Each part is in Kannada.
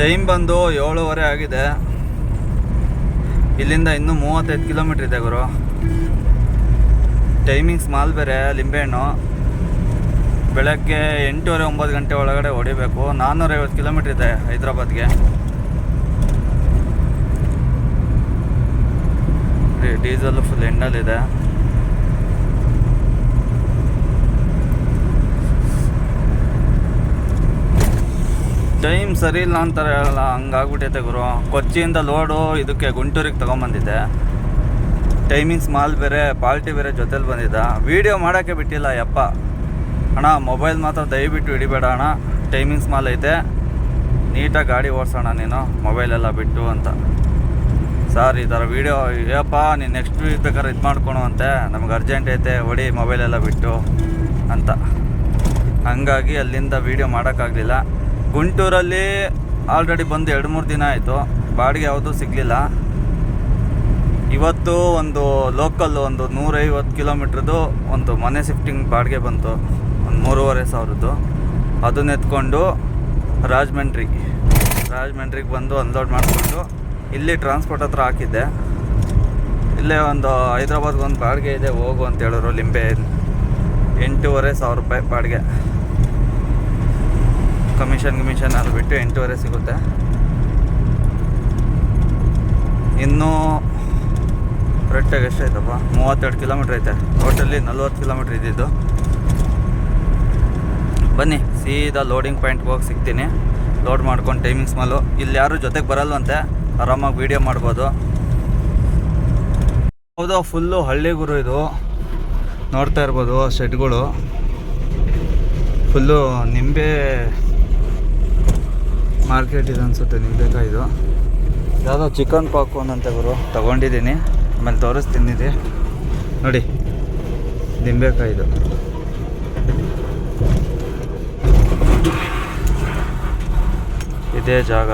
ಟೈಮ್ ಬಂದು ಏಳುವರೆ ಆಗಿದೆ. ಇಲ್ಲಿಂದ ಇನ್ನೂ ಮೂವತ್ತೈದು ಕಿಲೋಮೀಟ್ರ್ ಇದೆ ಗುರು. ಟೈಮಿಂಗ್ಸ್ ಮಾಲ್ ಬೇರೆ, ಲಿಂಬೆಹಣ್ಣು. ಬೆಳಗ್ಗೆ ಎಂಟೂವರೆ ಒಂಬತ್ತು ಗಂಟೆ ಒಳಗಡೆ ಹೊಡಿಬೇಕು. ನಾನ್ನೂರೈವತ್ತು ಕಿಲೋಮೀಟ್ರ್ ಇದೆ ಹೈದ್ರಾಬಾದ್ಗೆ. ಡೀಸೆಲ್ ಫುಲ್ ಎಂಡಲ್ಲಿದೆ. ಟೈಮ್ ಸರಿ ಇಲ್ಲ ಅಂತಾರೆ ಹೇಳಲ್ಲ, ಹಂಗಾಗ್ಬಿಟ್ಟೈತೆ ಗುರು. ಕೊಚ್ಚಿಯಿಂದ ಲೋಡು ಇದಕ್ಕೆ ಗುಂಟೂರಿಗೆ ತೊಗೊಂಬಂದಿದ್ದೆ. ಟೈಮಿಂಗ್ಸ್ ಮಾಲ್ ಬೇರೆ, ಪಾಲ್ಟಿ ಬೇರೆ ಜೊತೇಲಿ ಬಂದಿದ್ದ. ವೀಡಿಯೋ ಮಾಡೋಕ್ಕೆ ಬಿಟ್ಟಿಲ್ಲ ಯಪ್ಪ. ಅಣ್ಣ, ಮೊಬೈಲ್ ಮಾತ್ರ ದಯವಿಟ್ಟು ಹಿಡಿಬೇಡ ಅಣ್ಣ. ಟೈಮಿಂಗ್ಸ್ ಮಾಲ್ ಐತೆ. ನೀಟಾಗಿ ಗಾಡಿ ಓಡಿಸೋಣ ನೀನು. ಮೊಬೈಲೆಲ್ಲ ಬಿಟ್ಟು ಅಂತ. ಸರ್, ಈ ಥರ ವೀಡಿಯೋ ಏಪ್ಪ ನೀನು ನೆಕ್ಸ್ಟ್ ವೀಕ್ ಬೇಕಾದ್ರೆ ಇದು ಮಾಡ್ಕೊಳು ಅಂತೆ. ನಮ್ಗೆ ಅರ್ಜೆಂಟ್ ಐತೆ, ಹೊಡಿ ಮೊಬೈಲೆಲ್ಲ ಬಿಟ್ಟು ಅಂತ. ಹಂಗಾಗಿ ಅಲ್ಲಿಂದ ವೀಡಿಯೋ ಮಾಡೋಕ್ಕಾಗಲಿಲ್ಲ. ಗುಂಟೂರಲ್ಲಿ ಆಲ್ರೆಡಿ ಬಂದು ಎರಡು ಮೂರು ದಿನ ಆಯಿತು. ಬಾಡಿಗೆ ಯಾವುದೂ ಸಿಗಲಿಲ್ಲ. ಇವತ್ತು ಒಂದು ಲೋಕಲ್ ಒಂದು ನೂರೈವತ್ತು ಕಿಲೋಮೀಟ್ರದ್ದು ಒಂದು ಮನೆ ಶಿಫ್ಟಿಂಗ್ ಬಾಡಿಗೆ ಬಂತು. ಒಂದು ಮೂರುವರೆ ಸಾವಿರದ್ದು. ಅದನ್ನ ಎತ್ಕೊಂಡು ರಾಜಮಂಡ್ರಿ ರಾಜಮಂಡ್ರಿಗೆ ಬಂದು ಅನ್ಲೋಡ್ ಮಾಡಿಕೊಂಡು ಇಲ್ಲಿ ಟ್ರಾನ್ಸ್ಪೋರ್ಟ್ ಹತ್ರ ಹಾಕಿದ್ದೆ. ಇಲ್ಲೇ ಒಂದು ಹೈದ್ರಾಬಾದ್ಗೆ ಒಂದು ಬಾಡಿಗೆ ಇದೆ, ಹೋಗು ಅಂತ ಹೇಳಿದ್ರು ಲಿಂಬೆ. ಎಂಟೂವರೆ ಸಾವಿರ ರೂಪಾಯಿ ಬಾಡಿಗೆ. ಕಮಿಷನ್ ಗಿಮಿಷನ್ ಅದು ಬಿಟ್ಟು ಎಂಟೂವರೆ ಸಿಗುತ್ತೆ. ಇನ್ನೂ ಕರೆಕ್ಟಾಗಿ ಎಷ್ಟಾಯ್ತಪ್ಪ ಮೂವತ್ತೆರಡು ಕಿಲೋಮೀಟ್ರ್ ಐತೆ. ಟೋಟಲಿ ನಲ್ವತ್ತು ಕಿಲೋಮೀಟ್ರ್ ಇದ್ದಿದ್ದು. ಬನ್ನಿ, ಸೀದಾ ಲೋಡಿಂಗ್ ಪಾಯಿಂಟ್ಗೆ ಹೋಗಿ ಸಿಗ್ತೀನಿ. ಲೋಡ್ ಮಾಡ್ಕೊಂಡು ಟೈಮಿಂಗ್ಸ್ ಮಾಲು ಇಲ್ಲಿ ಯಾರು ಜೊತೆಗೆ ಬರಲ್ವಂತೆ, ಆರಾಮಾಗಿ ವೀಡಿಯೋ ಮಾಡ್ಬೋದು. ಹೌದು ಫುಲ್ಲು ಹಳ್ಳಿಗುರು ಇದು. ನೋಡ್ತಾ ಇರ್ಬೋದು ಶೆಡ್ಗಳು ಫುಲ್ಲು ನಿಂಬೆ ಮಾರ್ಕೆಟ್ ಇದೆ ಅನಿಸುತ್ತೆ ಬೇಕಾ ಇದು? ಯಾವುದೋ ಚಿಕನ್ ಪಾಪ್ಕಾರ್ನ್ ಅಂತ ಗುರು. ತಗೊಂಡಿದ್ದೀನಿ ಆಮೇಲೆ ತೋರಿಸ್ತೀನಿ ನೋಡಿ ನಿಂಬೆಕಾಯಿ ಇದು? ಇದೇ ಜಾಗ.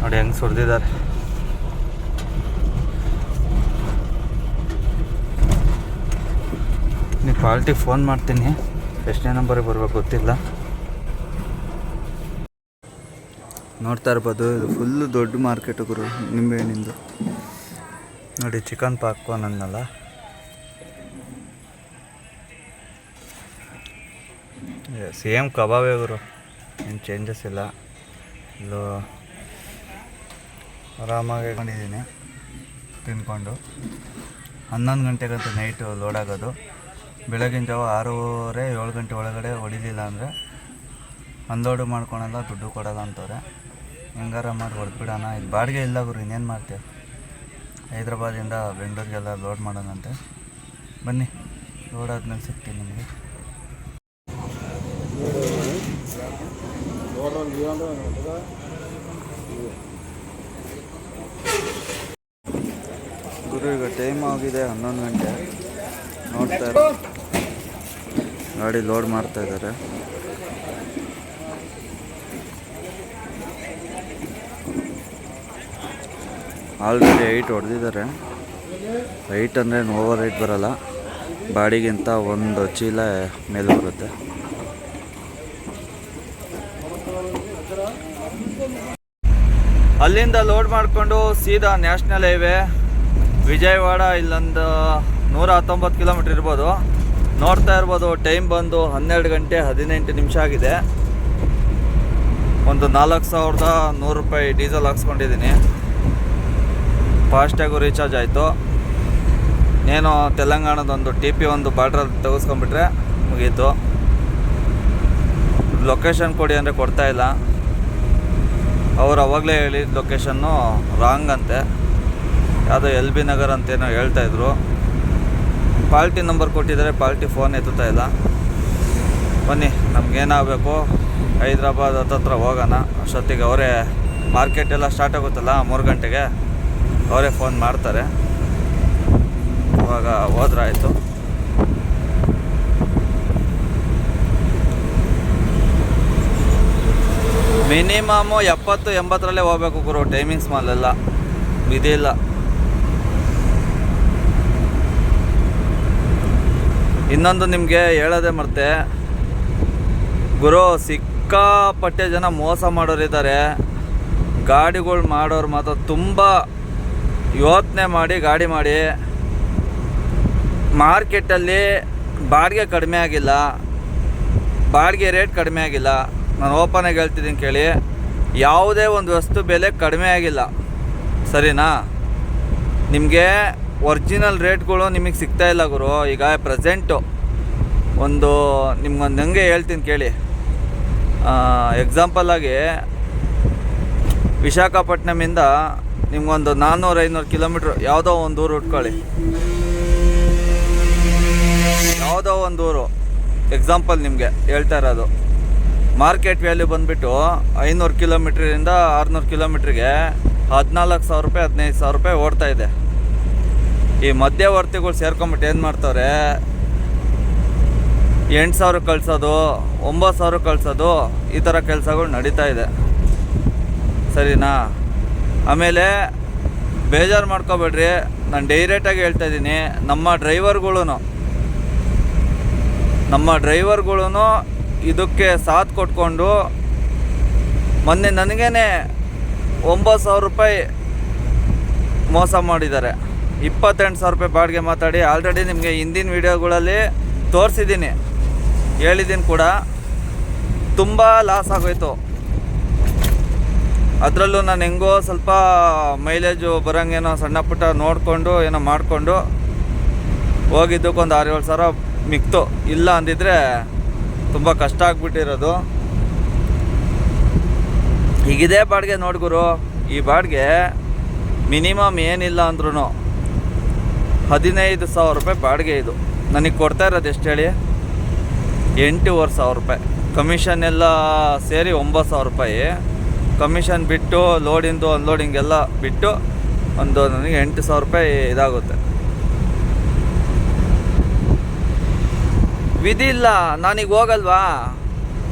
ನೋಡಿ ಹೆಂಗೆ ಸುರಿದಿದ್ದಾರೆ ನೀವು ಪಾಲ್ಟಿಗೆ ಫೋನ್ ಮಾಡ್ತೀನಿ. ಎಷ್ಟನೇ ನಂಬರಿಗೆ ಬರ್ಬೇಕು ಗೊತ್ತಿಲ್ಲ. ನೋಡ್ತಾ ಇರ್ಬೋದು. ಇದು ಫುಲ್ಲು ದೊಡ್ಡ ಮಾರ್ಕೆಟ್ ಗುರು ನಿಂಬೆಹಣ್ಣಿಂದು ನೋಡಿ ಚಿಕನ್ ಪಾಪ್ಕಾರ್ನ್ ಅನ್ನಲ್ಲ ಸೇಮ್ ಕಬಾಬೇ ಗುರು. ಏನು ಚೇಂಜಸ್ ಇಲ್ಲ. ಇಲ್ಲೂ ಆರಾಮಾಗಿ ಕೊಂಡಿದ್ದೀನಿ ತಿನ್ಕೊಂಡು. ಹನ್ನೊಂದು ಗಂಟೆಗಂತೂ ನೈಟು ಲೋಡ್ ಆಗೋದು. ಬೆಳಗಿನ ಜಾವ ಆರೂವರೆ ಏಳು ಗಂಟೆ ಒಳಗಡೆ ಹೊಡಿಲಿಲ್ಲ ಅಂದರೆ ಅನ್ಲೋಡು ಮಾಡ್ಕೊಳಲ್ಲ, ದುಡ್ಡು ಕೊಡಲ್ಲ ಅಂತಾರೆ ಹೆಂಗಾರ ಮಾಡಿ ಹೊಡೆದ್ಬಿಡೋಣ. ಇದು ಬಾಡಿಗೆ ಇಲ್ಲ ಗುರು, ಇನ್ನೇನು ಮಾಡ್ತೀವಿ ಹೈದ್ರಾಬಾದಿಂದ ಬೆಂಗಳೂರಿಗೆಲ್ಲ ಲೋಡ್ ಮಾಡೋಣಂತೆ. ಬನ್ನಿ, ಲೋಡ್ ಆದ್ಮೇಲೆ ಸಿಗ್ತೀನಿ ನಿಮಗೆ. ಗುರು, ಈಗ ಟೈಮ್ ಆಗಿದೆ ಹನ್ನೊಂದು ಗಂಟೆ. ನೋಡ್ತಾ ಇರೋ. ಗಾಡಿ ಲೋಡ್ ಮಾಡ್ತಾ ಇದ್ದಾರೆ. ಆಲ್ರೆಡಿ ಏಯ್ಟ್ ಹೊಡೆದಿದ್ದಾರೆ. ಏಯ್ಟ್ ಅಂದರೆ ಓವರ್ ಏಯ್ಟ್ ಬರಲ್ಲ. ಬಾಡಿಗಿಂತ ಒಂದು ಚೀಲ ಮೇಲೆ ಬರುತ್ತೆ. ಅಲ್ಲಿಂದ ಲೋಡ್ ಮಾಡಿಕೊಂಡು ಸೀದಾ ನ್ಯಾಷನಲ್ ಹೈವೇ ವಿಜಯವಾಡ, ಇಲ್ಲೊಂದು ನೂರ ಹತ್ತೊಂಬತ್ತು ಕಿಲೋಮೀಟ್ರ್ ಇರ್ಬೋದು. ನೋಡ್ತಾ ಇರ್ಬೋದು ಟೈಮ್ ಬಂದು ಹನ್ನೆರಡು ಗಂಟೆ ಹದಿನೆಂಟು ನಿಮಿಷ ಆಗಿದೆ. ಒಂದು ನಾಲ್ಕು ಸಾವಿರದ ನೂರು ರೂಪಾಯಿ ಡೀಸೆಲ್ ಹಾಕ್ಸ್ಕೊಂಡಿದ್ದೀನಿ. ಫಾಸ್ಟ್ಯಾಗು ರೀಚಾರ್ಜ್ ಆಯಿತು. ಏನು ತೆಲಂಗಾಣದೊಂದು ಟಿ ಪಿ ಒಂದು ಬಾರ್ಡ್ರಲ್ಲಿ ತೆಗೆಸ್ಕೊಂಬಿಟ್ರೆ ಮುಗೀತು. ಲೊಕೇಶನ್ ಕೊಡಿ ಅಂದರೆ ಕೊಡ್ತಾ ಇಲ್ಲ. ಅವ್ರು ಅವಾಗಲೇ ಹೇಳಿದ ಲೊಕೇಶನ್ನು ರಾಂಗ್ ಅಂತೆ. ಯಾವುದೋ ಎಲ್ ಬಿ ನಗರ್ ಅಂತೇನೋ ಹೇಳ್ತಾಯಿದ್ರು ಪಾಲ್ಟಿ ನಂಬರ್ ಕೊಟ್ಟಿದ್ದಾರೆ ಪಾಲ್ಟಿ ಫೋನ್ ಎತ್ತುತ್ತಾ ಇಲ್ಲ. ಬನ್ನಿ, ನಮಗೇನಾಗಬೇಕು? ಹೈದ್ರಾಬಾದ್ ಹತ್ತತ್ರ ಹೋಗೋಣ. ಅಷ್ಟೊತ್ತಿಗೆ ಅವರೇ ಮಾರ್ಕೆಟ್ ಎಲ್ಲ ಸ್ಟಾರ್ಟ್ ಆಗುತ್ತಲ್ಲ ಮೂರು ಗಂಟೆಗೆ? ಅವರೇ ಫೋನ್ ಮಾಡ್ತಾರೆ. ಇವಾಗ ಹೋದ್ರಾಯಿತು. ಮಿನಿಮಮ್ಮು ಎಪ್ಪತ್ತು ಎಂಬತ್ತರಲ್ಲೇ ಹೋಗ್ಬೇಕು ಗುರು ಟೈಮಿಂಗ್ಸ್ ಮಾಲೆಲ್ಲ. ಇದಿಲ್ಲ ಇನ್ನೊಂದು ನಿಮಗೆ ಹೇಳೋದೇ ಮರ್ತೆ. ಗುರು, ಸಿಕ್ಕಾಪಟ್ಟೆ ಜನ ಮೋಸ ಮಾಡೋರಿದ್ದಾರೆ. ಗಾಡಿಗಳು ಮಾಡೋರು ಮಾತ್ರ ತುಂಬ ಯೋಚನೆ ಮಾಡಿ, ಗಾಡಿ ಮಾಡಿ ಮಾರ್ಕೆಟಲ್ಲಿ ಬಾಡಿಗೆ ಕಡಿಮೆ ಆಗಿಲ್ಲ. ಬಾಡಿಗೆ ರೇಟ್ ಕಡಿಮೆ ಆಗಿಲ್ಲ. ನಾನು ಓಪನಾಗಿ ಹೇಳ್ತಿದ್ದೀನಿ ಕೇಳಿ. ಯಾವುದೇ ಒಂದು ವಸ್ತು ಬೆಲೆ ಕಡಿಮೆ ಆಗಿಲ್ಲ. ಸರಿನಾ? ನಿಮಗೆ ಒರ್ಜಿನಲ್ ರೇಟ್ಗಳು ನಿಮಗೆ ಸಿಗ್ತಾ ಇಲ್ಲ ಗುರು. ಈಗ ಪ್ರೆಸೆಂಟು ಒಂದು ನಿಮ್ಗೊಂದು ಹಂಗೆ ಹೇಳ್ತೀನಿ ಕೇಳಿ. ಎಕ್ಸಾಂಪಲ್ ಆಗಿ ವಿಶಾಖಪಟ್ಟಣಮಿಂದ ನಿಮ್ಗೊಂದು ನಾನ್ನೂರು ಐನೂರು ಕಿಲೋಮೀಟ್ರ್ ಯಾವುದೋ ಒಂದು ಊರು ಉಟ್ಕೊಳ್ಳಿ. ಯಾವುದೋ ಒಂದು ಊರು. ಎಕ್ಸಾಂಪಲ್ ನಿಮಗೆ ಹೇಳ್ತಾ ಇರೋದು. ಮಾರ್ಕೆಟ್ ವ್ಯಾಲ್ಯೂ ಬಂದುಬಿಟ್ಟು ಐನೂರು ಕಿಲೋಮೀಟ್ರಿಂದ ಆರುನೂರು ಕಿಲೋಮೀಟ್ರಿಗೆ ಹದಿನಾಲ್ಕು ಸಾವಿರ ರೂಪಾಯಿ, ಹದಿನೈದು ಸಾವಿರ ರೂಪಾಯಿ ಓಡ್ತಾ ಇದೆ. ಈ ಮಧ್ಯವರ್ತಿಗಳು ಸೇರ್ಕೊಂಬಿಟ್ಟು ಏನು ಮಾಡ್ತಾರೆ ಎಂಟು ಸಾವಿರ ಕಳ್ಸೋದು, ಒಂಬತ್ತು ಸಾವಿರ ಕಳ್ಸೋದು ಈ ಥರ ಕೆಲಸಗಳು ನಡೀತಾ ಇದೆ. ಸರಿನಾ? ಆಮೇಲೆ ಬೇಜಾರು ಮಾಡ್ಕೋಬೇಡ್ರಿ. ನಾನು ಡೈರೆಕ್ಟಾಗಿ ಹೇಳ್ತಾ ಇದ್ದೀನಿ. ನಮ್ಮ ಡ್ರೈವರ್ಗಳು ನಮ್ಮ ಡ್ರೈವರ್ಗಳು ಇದಕ್ಕೆ ಸಾಥ್ ಕೊಟ್ಕೊಂಡು ಮೊನ್ನೆ ನನಗೇನೆ ಒಂಬತ್ತು ಸಾವಿರ ರೂಪಾಯಿ ಮೋಸ ಮಾಡಿದ್ದಾರೆ. ಇಪ್ಪತ್ತೆಂಟು ಸಾವಿರ ರೂಪಾಯಿ ಬಾಡಿಗೆ ಮಾತಾಡಿ ಆಲ್ರೆಡಿ ನಿಮಗೆ ಹಿಂದಿನ ವೀಡಿಯೋಗಳಲ್ಲಿ ತೋರಿಸಿದ್ದೀನಿ. ಹೇಳಿದ್ದೀನಿ ಕೂಡ. ತುಂಬ ಲಾಸ್ ಆಗೋಯ್ತು. ಅದರಲ್ಲೂ ನಾನು ಹೆಂಗೋ ಸ್ವಲ್ಪ ಮೈಲೇಜು ಬರೋಂಗೇನೋ ಸಣ್ಣ ಪುಟ್ಟ ನೋಡಿಕೊಂಡು ಏನೋ ಮಾಡಿಕೊಂಡು ಹೋಗಿದ್ದಕ್ಕೊಂದು ಆರು ಏಳು ಸಾವಿರ ಮಿಕ್ತು. ಇಲ್ಲ ಅಂದಿದ್ರೆ ತುಂಬ ಕಷ್ಟ ಆಗ್ಬಿಟ್ಟಿರೋದು. ಈಗಿದೇ ಬಾಡಿಗೆ ನೋಡ್ಗುರು ಈ ಬಾಡಿಗೆ ಮಿನಿಮಮ್ ಏನಿಲ್ಲ ಅಂದ್ರೂ ಹದಿನೈದು ಸಾವಿರ ರೂಪಾಯಿ ಬಾಡಿಗೆ ಇದು. ನನಗೆ ಕೊಡ್ತಾ ಇರೋದು ಎಷ್ಟು ಹೇಳಿ? ಎಂಟೂವರೆ ಸಾವಿರ ರೂಪಾಯಿ. ಕಮಿಷನ್ ಎಲ್ಲ ಸೇರಿ ಒಂಬತ್ತು ಸಾವಿರ ರೂಪಾಯಿ. ಕಮಿಷನ್ ಬಿಟ್ಟು ಲೋಡಿಂದು ಅನ್ಲೋಡಿಂಗ್ ಎಲ್ಲ ಬಿಟ್ಟು, ಒಂದು ನನಗೆ ಎಂಟು ಸಾವಿರ ರೂಪಾಯಿ ಇದಾಗುತ್ತೆ. ವಿಧಿ ಇಲ್ಲ, ನಾನೀಗ ಹೋಗಲ್ವಾ?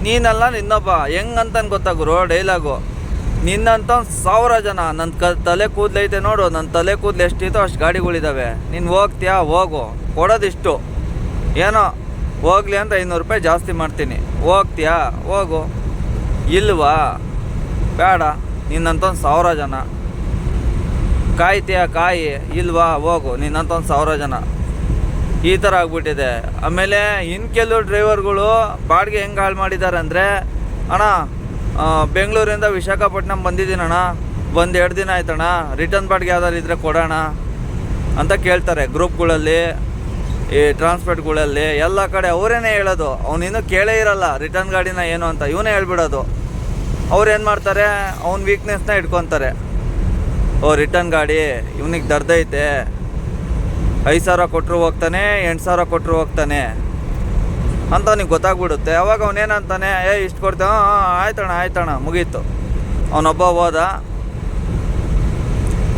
ನೀನಲ್ಲ ನಿನ್ನೊಬ್ಬ. ಹೆಂಗಂತ ಗೊತ್ತಾಗುರು ಡೈಲಾಗು ನಿನ್ನಂತ ಸಾವಿರ ಜನ ನನ್ನ ಕ, ತಲೆ ಕೂದಲೈತೆ ನೋಡು ನನ್ನ ತಲೆ ಕೂದಲು ಎಷ್ಟಿತ್ತೋ ಅಷ್ಟು ಗಾಡಿಗಳಿದ್ದಾವೆ ನೀನು ಹೋಗ್ತೀಯಾ? ಹೋಗು. ಕೊಡೋದಿಷ್ಟು. ಏನೋ, ಹೋಗ್ಲಿ ಅಂತ ಐನೂರು ರೂಪಾಯಿ ಜಾಸ್ತಿ ಮಾಡ್ತೀನಿ. ಹೋಗ್ತೀಯಾ? ಹೋಗು. ಇಲ್ವಾ? ಬೇಡ ನಿನ್ನಂತ ಒಂದು ಸಾವಿರ ಜನ. ಕಾಯ್ತೀಯ, ಕಾಯಿ, ಇಲ್ವಾ, ಹೋಗು ನಿನ್ನಂತ ಒಂದು ಸಾವಿರ ಜನ. ಈ ಥರ ಆಗ್ಬಿಟ್ಟಿದೆ. ಆಮೇಲೆ ಇನ್ನು ಕೆಲವು ಡ್ರೈವರ್ಗಳು ಬಾಡಿಗೆ ಹೆಂಗೆ ಹಾಳು ಮಾಡಿದ್ದಾರೆ ಅಂದರೆ, ಅಣ್ಣ ಬೆಂಗಳೂರಿಂದ ವಿಶಾಖಪಟ್ಟಣಂ ಬಂದಿದ್ದೀನಿ ಅಣ್ಣ. ಬಂದು ಎರಡು ದಿನ ಆಯ್ತಣ್ಣ. ರಿಟರ್ನ್ ಬಾಡಿಗೆ ಯಾವ್ದಾರು ಇದ್ದರೆ ಕೊಡೋಣ ಅಂತ ಕೇಳ್ತಾರೆ ಗ್ರೂಪ್ಗಳಲ್ಲಿ, ಈ ಟ್ರಾನ್ಸ್ಪೋರ್ಟ್ಗಳಲ್ಲಿ. ಎಲ್ಲ ಕಡೆ ಅವರೇನೆ ಹೇಳೋದು. ಅವನಿನ್ನೂ ಕೇಳೇ ಇರಲ್ಲ, ರಿಟರ್ನ್ ಗಾಡಿನ ಏನು ಅಂತ. ಇವನೇ ಹೇಳ್ಬಿಡೋದು. ಅವ್ರು ಏನು ಮಾಡ್ತಾರೆ, ಅವ್ನ ವೀಕ್ನೆಸ್ನ ಇಟ್ಕೊತಾರೆ. ಓ ರಿಟರ್ನ್ ಗಾಡಿ, ಇವನಿಗೆ ದರ್ದೈತೆ ಐದು ಸಾವಿರ ಕೊಟ್ಟರು ಹೋಗ್ತಾನೆ, ಎಂಟು ಸಾವಿರ ಕೊಟ್ಟರು ಹೋಗ್ತಾನೆ. ಅಂತ ಅವ್ನಿಗೆ ಗೊತ್ತಾಗ್ಬಿಡುತ್ತೆ. ಅವಾಗ ಅವನೇನಂತಾನೆ ಏ, ಇಷ್ಟು ಕೊಡ್ತೇವೆ ಹಾಂ ಆಯ್ತಣ್ಣ ಆಯ್ತಣ್ಣ. ಮುಗೀತು. ಅವನೊಬ್ಬ ಹೋದ.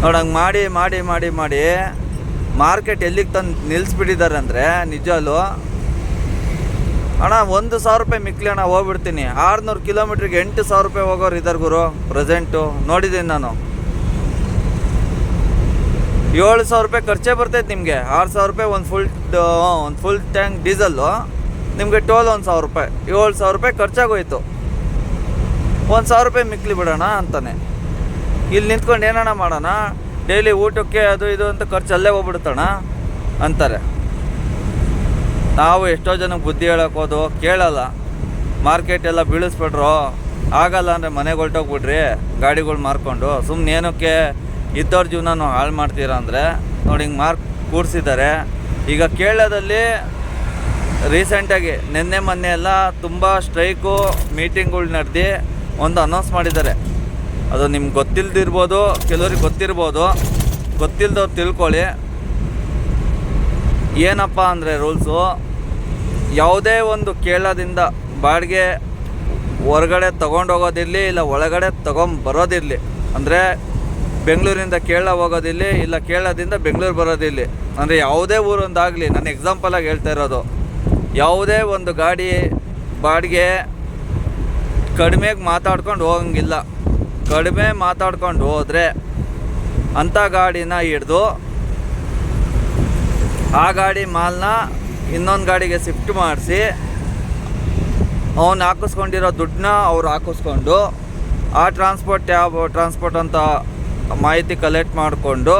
ನೋಡಂಗೆ ಮಾಡಿ ಮಾಡಿ ಮಾಡಿ ಮಾಡಿ ಮಾರ್ಕೆಟ್ ಎಲ್ಲಿಗೆ ತಂದು ನಿಲ್ಲಿಸ್ಬಿಟ್ಟಿದ್ದಾರೆ ಅಂದರೆ ನಿಜಲ್ಲೂ ಅಣ್ಣ, ಒಂದು ಸಾವಿರ ರೂಪಾಯಿ ಮಿಕ್ಲಿ ಅಣ್ಣ, ಹೋಗ್ಬಿಡ್ತೀನಿ. ಆರುನೂರು ಕಿಲೋಮೀಟ್ರಿಗೆ ಎಂಟು ಸಾವಿರ ರೂಪಾಯಿ ಹೋಗೋರು ಇದ್ದಾರೆ ಗುರು, ಪ್ರೆಸೆಂಟು. ನೋಡಿದ್ದೀನಿ ನಾನು. ಏಳು ಸಾವಿರ ರೂಪಾಯಿ ಖರ್ಚೇ ಬರ್ತೈತೆ ನಿಮಗೆ. ಆರು ಸಾವಿರ ರೂಪಾಯಿ ಒಂದು ಫುಲ್ ಒಂದು ಫುಲ್ ಟ್ಯಾಂಕ್ ಡೀಸಲ್ಲು ನಿಮಗೆ ಟೋಲ್ ಒಂದು ಸಾವಿರ ರೂಪಾಯಿ. ಏಳು ಸಾವಿರ ರೂಪಾಯಿ ಖರ್ಚಾಗೋಯ್ತು. ಒಂದು ಸಾವಿರ ರೂಪಾಯಿ ಮಿಕ್ಲಿ ಬಿಡೋಣ ಅಂತಾನೆ. ಇಲ್ಲಿ ನಿಂತ್ಕೊಂಡು ಏನಣ್ಣ ಮಾಡೋಣ? ಡೈಲಿ ಊಟಕ್ಕೆ ಅದು ಇದು ಅಂತ ಖರ್ಚು ಅಲ್ಲೇ ಹೋಗ್ಬಿಡುತ್ತಣ್ಣ ಅಂತಾರೆ. ನಾವು ಎಷ್ಟೋ ಜನಕ್ಕೆ ಬುದ್ಧಿ ಹೇಳಕ್ಕೆ ಹೋದು ಕೇಳಲ್ಲ. ಮಾರ್ಕೆಟ್ ಎಲ್ಲ ಬೀಳಿಸ್ಬಿಟ್ರು. ಆಗಲ್ಲ ಅಂದರೆ ಮನೆಗೆ ಹೊರಟೋಗ್ಬಿಡ್ರಿ, ಗಾಡಿಗಳು ಮಾರ್ಕೊಂಡು. ಸುಮ್ಮನೆ ಏನಕ್ಕೆ ಇದ್ದವ್ರ ಜೀವನನೂ ಹಾಳು ಮಾಡ್ತೀರಾ ಅಂದರೆ, ನೋಡಿ ಹಿಂಗೆ ಮಾರ್ಕ್ ಕೂಡಿಸಿದ್ದಾರೆ. ಈಗ ಕೇರಳದಲ್ಲಿ ರೀಸೆಂಟಾಗಿ ನಿನ್ನೆ, ಮೊನ್ನೆ ಎಲ್ಲ ತುಂಬ ಸ್ಟ್ರೈಕು ಮೀಟಿಂಗ್ಗಳು ನಡೆದು ಒಂದು ಅನೌನ್ಸ್ ಮಾಡಿದ್ದಾರೆ. ಅದು ನಿಮ್ಗೆ ಗೊತ್ತಿಲ್ಲದಿರ್ಬೋದು ಕೆಲವ್ರಿಗೆ ಗೊತ್ತಿರ್ಬೋದು. ಗೊತ್ತಿಲ್ಲದವ್ರು ತಿಳ್ಕೊಳ್ಳಿ. ಏನಪ್ಪ ಅಂದರೆ ರೂಲ್ಸು, ಯಾವುದೇ ಒಂದು ಕೇರಳದಿಂದ ಬಾಡಿಗೆ ಹೊರಗಡೆ ತೊಗೊಂಡೋಗೋದಿರಲಿ ಇಲ್ಲ ಒಳಗಡೆ ತೊಗೊಂಬರೋದಿರಲಿ ಅಂದರೆ ಬೆಂಗಳೂರಿಂದ ಕೇರಳ ಹೋಗೋದಿರಲಿ, ಇಲ್ಲ ಕೇರಳದಿಂದ ಬೆಂಗಳೂರು ಬರೋದಿರಲಿ, ಅಂದರೆ ಯಾವುದೇ ಊರೊಂದಾಗಲಿ, ನಾನು ಎಕ್ಸಾಂಪಲಾಗಿ ಹೇಳ್ತಾ ಇರೋದು, ಯಾವುದೇ ಒಂದು ಗಾಡಿ ಬಾಡಿಗೆ ಕಡಿಮೆಗೆ ಮಾತಾಡ್ಕೊಂಡು ಹೋಗಂಗಿಲ್ಲ. ಕಡಿಮೆ ಮಾತಾಡ್ಕೊಂಡು ಹೋದರೆ ಅಂಥ ಗಾಡಿನ ಹಿಡ್ದು ಆ ಗಾಡಿ ಮಾಲ್ನ ಇನ್ನೊಂದು ಗಾಡಿಗೆ ಶಿಫ್ಟ್ ಮಾಡಿಸಿ ಅವನು ಹಾಕಿಸ್ಕೊಂಡಿರೋ ದುಡ್ಡನ್ನ ಅವ್ರು ಹಾಕಿಸ್ಕೊಂಡು ಆ ಟ್ರಾನ್ಸ್ಪೋರ್ಟ್ ಯಾವ ಟ್ರಾನ್ಸ್ಪೋರ್ಟ್ ಅಂತ ಮಾಹಿತಿ ಕಲೆಕ್ಟ್ ಮಾಡಿಕೊಂಡು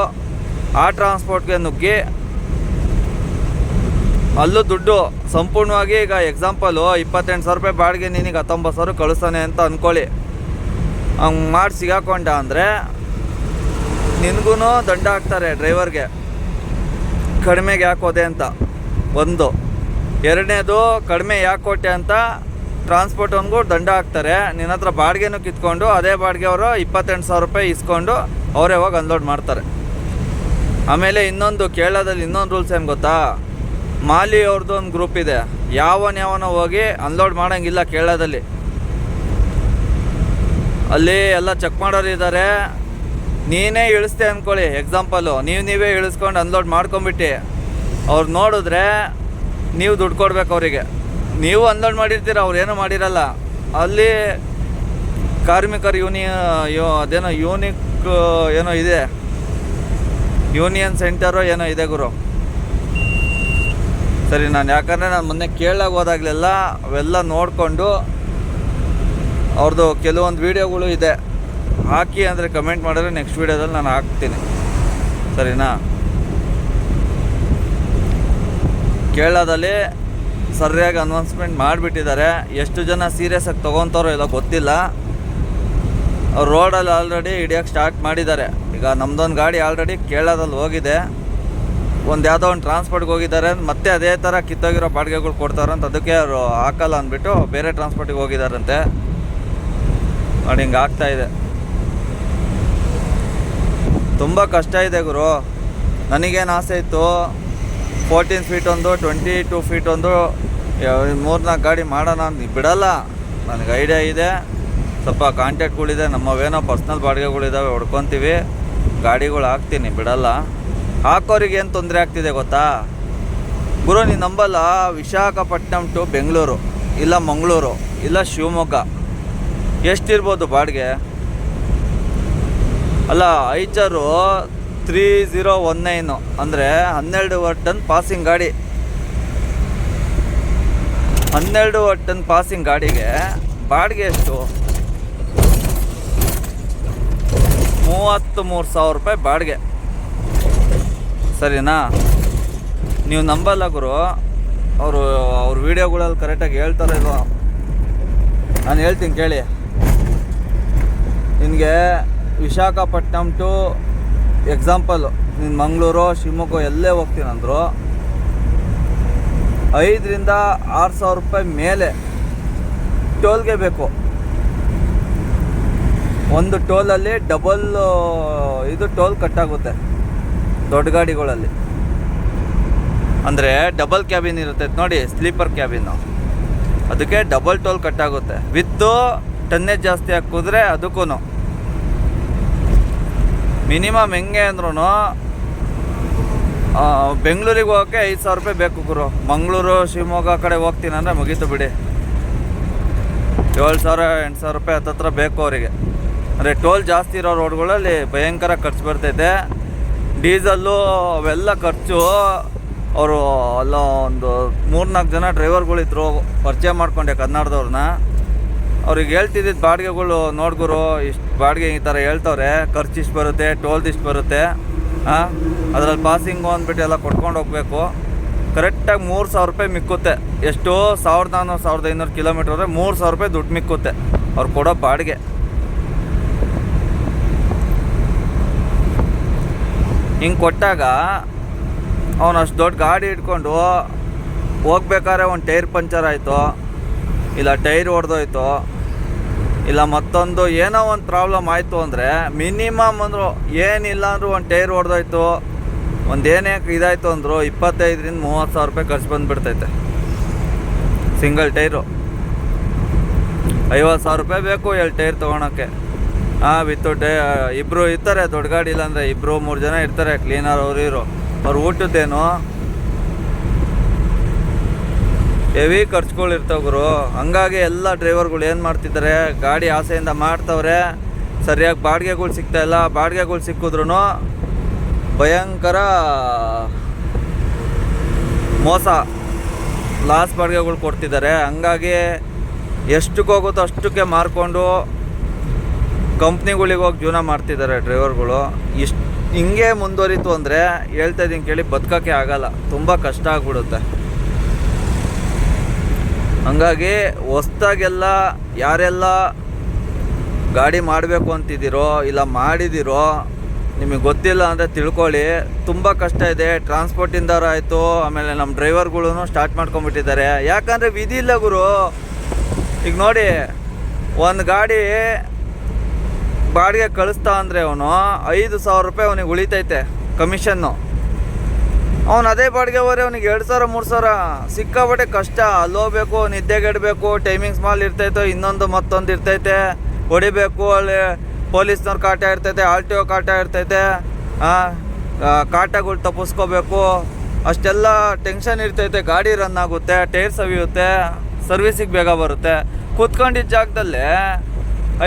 ಆ ಟ್ರಾನ್ಸ್ಪೋರ್ಟ್ಗೆ ನುಗ್ಗಿ ಅಲ್ಲೂ ದುಡ್ಡು ಸಂಪೂರ್ಣವಾಗಿ ಈಗ ಎಕ್ಸಾಂಪಲು ಇಪ್ಪತ್ತೆಂಟು ಸಾವಿರ ರೂಪಾಯಿ ಬಾಡಿಗೆ ನಿನಗೆ ಹತ್ತೊಂಬತ್ತು ಸಾವಿರ ಕಳಿಸ್ತಾನೆ ಅಂತ ಅಂದ್ಕೊಳ್ಳಿ ಹಂಗೆ ಮಾಡಿ ಸಿಗಾಕೊಂಡ ಅಂದರೆ ನಿನಗೂ ದಂಡ ಹಾಕ್ತಾರೆ ಡ್ರೈವರ್ಗೆ ಕಡಿಮೆಗೆ ಯಾಕೆ ಹೋದೆ ಅಂತ. ಒಂದು. ಎರಡನೇದು, ಕಡಿಮೆ ಯಾಕೆ ಕೊಟ್ಟೆ ಅಂತ ಟ್ರಾನ್ಸ್ಪೋರ್ಟ್ ಅವ್ನಿಗೂ ದಂಡ ಹಾಕ್ತಾರೆ. ನಿನ್ನ ಹತ್ರ ಬಾಡಿಗೆನೂ ಕಿತ್ಕೊಂಡು, ಅದೇ ಬಾಡಿಗೆ ಅವರು ಇಪ್ಪತ್ತೆಂಟು ಸಾವಿರ ರೂಪಾಯಿ ಇಸ್ಕೊಂಡು ಅವರೇ ಹೋಗಿ ಅನ್ಲೋಡ್ ಮಾಡ್ತಾರೆ. ಆಮೇಲೆ ಇನ್ನೊಂದು, ಕೇರಳದಲ್ಲಿ ಇನ್ನೊಂದು ರೂಲ್ಸ್ ಏನು ಗೊತ್ತಾ? ಮಾಲಿ ಅವ್ರದ್ದು ಒಂದು ಗ್ರೂಪ್ ಇದೆ. ಯಾವನ ಯಾವನ ಹೋಗಿ ಅನ್ಲೋಡ್ ಮಾಡೋಂಗಿಲ್ಲ ಕೇರಳದಲ್ಲಿ. ಅಲ್ಲಿ ಎಲ್ಲ ಚೆಕ್ ಮಾಡೋರು ಇದ್ದಾರೆ ನೀನೇ ಇಳಿಸ್ತೆ ಅಂದ್ಕೊಳ್ಳಿ ಎಕ್ಸಾಂಪಲು ನೀವು ನೀವೇ ಇಳಿಸ್ಕೊಂಡು ಅನ್ಲೋಡ್ ಮಾಡ್ಕೊಂಬಿಟ್ಟು ಅವ್ರು ನೋಡಿದ್ರೆ ನೀವು ದುಡ್ಡು ಕೊಡ್ಬೇಕು ಅವರಿಗೆ. ನೀವು ಅನ್ಲೋಡ್ ಮಾಡಿರ್ತೀರ, ಅವ್ರು ಏನೂ ಮಾಡಿರಲ್ಲ. ಅಲ್ಲಿ ಕಾರ್ಮಿಕರ ಯೂನಿ, ಯೋ, ಅದೇನೋ ಯೂನಿಕ್, ಏನೋ ಇದೆ. ಯೂನಿಯನ್ ಸೆಂಟರು ಏನೋ ಇದೆ ಗುರು. ಸರಿ, ನಾನು ಯಾಕಂದರೆ ನಾನು ಮೊನ್ನೆ ಕೇಳಾಗ ಹೋದಾಗಲೆಲ್ಲ ಅವೆಲ್ಲ ನೋಡಿಕೊಂಡು ಅವ್ರದ್ದು ಕೆಲವೊಂದು ವೀಡಿಯೋಗಳು ಇದೆ. ಹಾಕಿ ಅಂದರೆ ಕಮೆಂಟ್ ಮಾಡಿದ್ರೆ ನೆಕ್ಸ್ಟ್ ವೀಡಿಯೋದಲ್ಲಿ ನಾನು ಹಾಕ್ತೀನಿ. ಸರಿನಾ? ಕೇರಳದಲ್ಲಿ ಸರಿಯಾಗಿ ಅನೌನ್ಸ್ಮೆಂಟ್ ಮಾಡಿಬಿಟ್ಟಿದ್ದಾರೆ. ಎಷ್ಟು ಜನ ಸೀರಿಯಸ್ಸಾಗಿ ತೊಗೊತಾರೋ ಇಲ್ಲ ಗೊತ್ತಿಲ್ಲ. ಅವ್ರು ರೋಡಲ್ಲಿ ಆಲ್ರೆಡಿ ಹಿಡಿಯೋಕ್ಕೆ ಸ್ಟಾರ್ಟ್ ಮಾಡಿದ್ದಾರೆ. ಈಗ ನಮ್ಮದೊಂದು ಗಾಡಿ ಆಲ್ರೆಡಿ ಕೇರಳದಲ್ಲಿ ಹೋಗಿದೆ. ಒಂದು ಯಾವುದೋ ಒಂದು ಟ್ರಾನ್ಸ್ಪೋರ್ಟ್ಗೆ ಹೋಗಿದ್ದಾರೆ. ಮತ್ತೆ ಅದೇ ಥರ ಕಿತ್ತೋಗಿರೋ ಬಾಡಿಗೆಗಳು ಕೊಡ್ತಾರಂತ ಅದಕ್ಕೆ ಅವರು ಹಾಕಲ್ಲ ಅಂದ್ಬಿಟ್ಟು ಬೇರೆ ಟ್ರಾನ್ಸ್ಪೋರ್ಟಿಗೆ ಹೋಗಿದ್ದಾರಂತೆ. ನೋಡಿ, ಹಿಂಗೆ ಆಗ್ತಾ ಇದೆ. ತುಂಬ ಕಷ್ಟ ಇದೆ ಗುರು. ನನಗೇನು ಆಸೆ ಇತ್ತು? ಫೋರ್ಟೀನ್ ಫೀಟ್ ಒಂದು ಟ್ವೆಂಟಿ ಟೂ ಫೀಟ್ ಒಂದು ಮೂರ್ನಾಲ್ಕು ಗಾಡಿ ಮಾಡೋಣ ಅಂತ. ಬಿಡಲ್ಲ. ನನಗೆ ಐಡಿಯಾ ಇದೆ. ಸ್ವಲ್ಪ ಕಾಂಟ್ಯಾಕ್ಟ್ಗಳಿದೆ ನಮ್ಮವೇನೋ ಪರ್ಸ್ನಲ್ ಬಾಡಿಗೆಗಳಿದ್ದಾವೆ ಹೊಡ್ಕೊತೀವಿ. ಗಾಡಿಗಳು ಹಾಕ್ತೀನಿ ಬಿಡಲ್ಲ. ಹಾಕೋರಿಗೆ ಏನು ತೊಂದರೆ ಆಗ್ತಿದೆ ಗೊತ್ತಾ? ಗುರು, ನೀನು ನಂಬಲ್ಲ? ವಿಶಾಖಪಟ್ಟಣಂ ಟು ಬೆಂಗಳೂರು, ಇಲ್ಲ ಮಂಗಳೂರು, ಇಲ್ಲ ಶಿವಮೊಗ್ಗ. ಎಷ್ಟಿರ್ಬೋದು ಬಾಡಿಗೆ? ಅಲ್ಲ, Eicher three zero one nine ಅಂದರೆ ಹನ್ನೆರಡು ಟನ್ ಪಾಸಿಂಗ್ ಗಾಡಿ. ಹನ್ನೆರಡು ಟನ್ ಪಾಸಿಂಗ್ ಗಾಡಿಗೆ ಬಾಡಿಗೆ ಎಷ್ಟು? ಮೂವತ್ತು ಮೂರು ಸಾವಿರ ರೂಪಾಯಿ ಬಾಡಿಗೆ. ಸರಿನಾ? ನೀವು ನಂಬಲ್ಲ ಗುರು. ಅವರು, ಅವ್ರ ವೀಡಿಯೋಗಳಲ್ಲಿ ಕರೆಕ್ಟಾಗಿ ಹೇಳ್ತಾರೋ ಇಲ್ವ? ನಾನು ಹೇಳ್ತೀನಿ ಕೇಳಿ. ನಿನಗೆ ವಿಶಾಖಪಟ್ಟಣಂ ಟು ಎಕ್ಸಾಂಪಲ್, ನೀನು ಮಂಗಳೂರು, ಶಿವಮೊಗ್ಗ ಎಲ್ಲೇ ಹೋಗ್ತೀನಂದ್ರು ಐದರಿಂದ ಆರು ಸಾವಿರ ರೂಪಾಯಿ ಮೇಲೆ ಟೋಲ್ಗೆ ಬೇಕು. ಒಂದು ಟೋಲಲ್ಲಿ ಡಬಲ್, ಇದು ಟೋಲ್ ಕಟ್ಟಾಗುತ್ತೆ ದೊಡ್ಡ ಗಾಡಿಗಳಲ್ಲಿ. ಅಂದರೆ ಡಬಲ್ ಕ್ಯಾಬಿನ್ ಇರುತ್ತೆ, ನೋಡಿ ಸ್ಲೀಪರ್ ಕ್ಯಾಬಿನ್ನು ಅದಕ್ಕೆ ಡಬಲ್ ಟೋಲ್ ಕಟ್ಟಾಗುತ್ತೆ. ವಿತ್ತು ಟನ್ನೇಜ್ ಜಾಸ್ತಿ ಹಾಕಿದ್ರೆ ಅದಕ್ಕೂ ಮಿನಿಮಮ್ ಹೆಂಗೆ ಅಂದ್ರೂ ಬೆಂಗಳೂರಿಗೆ ಹೋಗೋಕ್ಕೆ ಐದು ಸಾವಿರ ರೂಪಾಯಿ ಬೇಕು ಗುರು. ಮಂಗಳೂರು, ಶಿವಮೊಗ್ಗ ಕಡೆ ಹೋಗ್ತೀನಿ ಅಂದರೆ ಮುಗೀತು ಬಿಡಿ. ಏಳು ಸಾವಿರ, ಎಂಟು ಸಾವಿರ ರೂಪಾಯಿ ಹತ್ತತ್ರ ಬೇಕು ಅವರಿಗೆ. ಅಂದರೆ ಟೋಲ್ ಜಾಸ್ತಿ ಇರೋ ರೋಡ್ಗಳಲ್ಲಿ ಭಯಂಕರ ಖರ್ಚು ಬರ್ತೈತೆ. ಡೀಸಲ್ಲು ಅವೆಲ್ಲ ಖರ್ಚು. ಅವರು ಅಲ್ಲ ಒಂದು ಮೂರ್ನಾಲ್ಕು ಜನ ಡ್ರೈವರ್ಗಳಿದ್ರು, ಪರಿಚಯ ಮಾಡ್ಕೊಂಡೆ ಕನ್ನಡದವ್ರನ್ನ ಅವ್ರಿಗೆ ಹೇಳ್ತಿದ್ದಿದ್ದು ಬಾಡಿಗೆಗಳು ನೋಡ್ಗುರು ಇಷ್ಟು ಬಾಡಿಗೆ ಈ ಥರ ಹೇಳ್ತವ್ರೆ. ಖರ್ಚು ಇಷ್ಟು ಬರುತ್ತೆ ಟೋಲ್ ಇಷ್ಟು ಬರುತ್ತೆ. ಹಾಂ ಅದರಲ್ಲಿ ಪಾಸಿಂಗು ಅಂದ್ಬಿಟ್ಟು ಎಲ್ಲ ಕೊಟ್ಕೊಂಡು ಹೋಗಬೇಕು. ಕರೆಕ್ಟಾಗಿ ಮೂರು ಸಾವಿರ ರೂಪಾಯಿ ಮಿಕ್ಕುತ್ತೆ. ಎಷ್ಟೋ ಸಾವಿರದ ನಾನ್ನೂರು ಸಾವಿರದ ಐನೂರು ಕಿಲೋಮೀಟ್ರ್ ಅಂದರೆ ಮೂರು ಸಾವಿರ ರೂಪಾಯಿ ದುಡ್ಡು ಮಿಕ್ಕುತ್ತೆ. ಅವ್ರು ಕೊಡೋ ಬಾಡಿಗೆ. ಹಿಂಗೆ ಕೊಟ್ಟಾಗ ಅವನು ಅಷ್ಟು ದೊಡ್ಡ ಗಾಡಿ ಇಟ್ಕೊಂಡು ಹೋಗ್ಬೇಕಾದ್ರೆ ಒಂದು ಟೈರ್ ಪಂಚರ್ ಆಯಿತು. ಇಲ್ಲ ಟೈರ್ ಹೊಡೆದೋಯ್ತು ಇಲ್ಲ ಮತ್ತೊಂದು ಏನೋ ಒಂದು ಪ್ರಾಬ್ಲಮ್ ಆಯಿತು ಅಂದರೆ ಮಿನಿಮಮ್ ಅಂದರು ಏನಿಲ್ಲ ಅಂದರೂ ಒಂದು ಟೈರ್ ಹೊಡೆದೋಯ್ತು ಒಂದು ಏನೇ ಇದಾಯಿತು ಅಂದರು ಇಪ್ಪತ್ತೈದರಿಂದ ಮೂವತ್ತು ಸಾವಿರ ರೂಪಾಯಿ ಖರ್ಚು ಬಂದುಬಿಡ್ತೈತೆ. Single tyre. ಐವತ್ತು ಸಾವಿರ ರೂಪಾಯಿ ಬೇಕು ಎರಡು ಟೈರ್ ತೊಗೊಳಕ್ಕೆ. ಹಾಂ ವಿತ್ ಟೈ ಇಬ್ಬರು ಇರ್ತಾರೆ, ದೊಡ್ಡ ಗಾಡಿ ಇಲ್ಲಾಂದರೆ ಇಬ್ಬರು ಮೂರು ಜನ ಇರ್ತಾರೆ, ಕ್ಲೀನರ್ ಅವರು ಇರೋ ಅವ್ರು ಊಟದ್ದೇನು ಹೆವಿ ಖರ್ಚುಗಳು ಇರ್ತಾವೆ ಗುರು. ಹಂಗಾಗಿ ಎಲ್ಲ ಡ್ರೈವರ್ಗಳು ಏನು ಮಾಡ್ತಿದ್ದಾರೆ, ಗಾಡಿ ಆಸೆಯಿಂದ ಮಾಡ್ತವ್ರೆ. ಸರಿಯಾಗಿ ಬಾಡಿಗೆಗಳು ಸಿಗ್ತಾ ಇಲ್ಲ. ಬಾಡಿಗೆಗಳು ಸಿಕ್ಕಿದ್ರು ಭಯಂಕರ ಮೋಸ, ಲಾಸ್ ಬಾಡಿಗೆಗಳು ಕೊಡ್ತಿದ್ದಾರೆ. ಹಂಗಾಗಿ ಎಷ್ಟಕ್ಕೆ ಹೋಗುತ್ತೋ ಅಷ್ಟಕ್ಕೆ ಮಾರ್ಕೊಂಡು ಕಂಪ್ನಿಗಳಿಗೆ ಹೋಗಿ ಜೀವನ ಮಾಡ್ತಿದ್ದಾರೆ ಡ್ರೈವರ್ಗಳು. ಇಷ್ಟು ಹಿಂಗೆ ಮುಂದುವರಿತು ಅಂದರೆ ಹೇಳ್ತಾ ಇದ್ದೀನಿ ಕೇಳಿ ಬದುಕೋಕ್ಕೆ ಆಗಲ್ಲ. ತುಂಬ ಕಷ್ಟ ಆಗ್ಬಿಡುತ್ತೆ. ಹಂಗಾಗಿ ಹೊಸ್ದಾಗೆಲ್ಲ ಯಾರೆಲ್ಲ ಗಾಡಿ ಮಾಡಬೇಕು ಅಂತಿದ್ದೀರೋ ಇಲ್ಲ ಮಾಡಿದ್ದೀರೋ ನಿಮಗೆ ಗೊತ್ತಿಲ್ಲ ಅಂದರೆ ತಿಳ್ಕೊಳ್ಳಿ. ತುಂಬ ಕಷ್ಟ ಇದೆ. ಟ್ರಾನ್ಸ್ಪೋರ್ಟಿಂದವ್ರು ಆಯಿತು. ಆಮೇಲೆ ನಮ್ಮ ಡ್ರೈವರ್ಗಳೂ ಸ್ಟಾರ್ಟ್ ಮಾಡ್ಕೊಂಬಿಟ್ಟಿದ್ದಾರೆ. ಯಾಕಂದರೆ ವಿಧಿ ಇಲ್ಲ ಗುರು. ಈಗ ನೋಡಿ, ಒಂದು ಗಾಡಿ ಬಾಡಿಗೆ ಕಳಿಸ್ತಾ ಅಂದರೆ ಅವನು ಐದು ಸಾವಿರ ರೂಪಾಯಿ ಅವನಿಗೆ ಉಳಿತೈತೆ, ಕಮಿಷನ್ನು. ಅವನು ಅದೇ ಬಾಡಿಗೆ ಹೋದ್ರೆ ಅವ್ನಿಗೆ ಎರಡು ಸಾವಿರ, ಮೂರು ಸಾವಿರ ಸಿಕ್ಕಾಪಟ್ಟೆ ಕಷ್ಟ. ಅಲ್ಲಿ ಹೋಗ್ಬೇಕು, ನಿದ್ದೆಗೆಡಬೇಕು ಟೈಮಿಂಗ್ಸ್ ಮಾಲ್ ಇರ್ತೈತೆ, ಇನ್ನೊಂದು ಮತ್ತೊಂದು ಇರ್ತೈತೆ. ಹೊಡಿಬೇಕು, ಅಲ್ಲಿ ಪೊಲೀಸ್ನವ್ರ ಕಾಟ ಇರ್ತೈತೆ, ಆರ್ ಟಿ ಒ ಕಾಟ ಇರ್ತೈತೆ. ಕಾಟಗಳು ತಪ್ಪಿಸ್ಕೋಬೇಕು. ಅಷ್ಟೆಲ್ಲ ಟೆನ್ಷನ್ ಇರ್ತೈತೆ, ಗಾಡಿ ರನ್ ಆಗುತ್ತೆ ಟೈರ್ ಸವಿಯುತ್ತೆ ಸರ್ವಿಸಿಗೆ ಬೇಗ ಬರುತ್ತೆ. ಕೂತ್ಕೊಂಡಿದ್ದ ಜಾಗದಲ್ಲೇ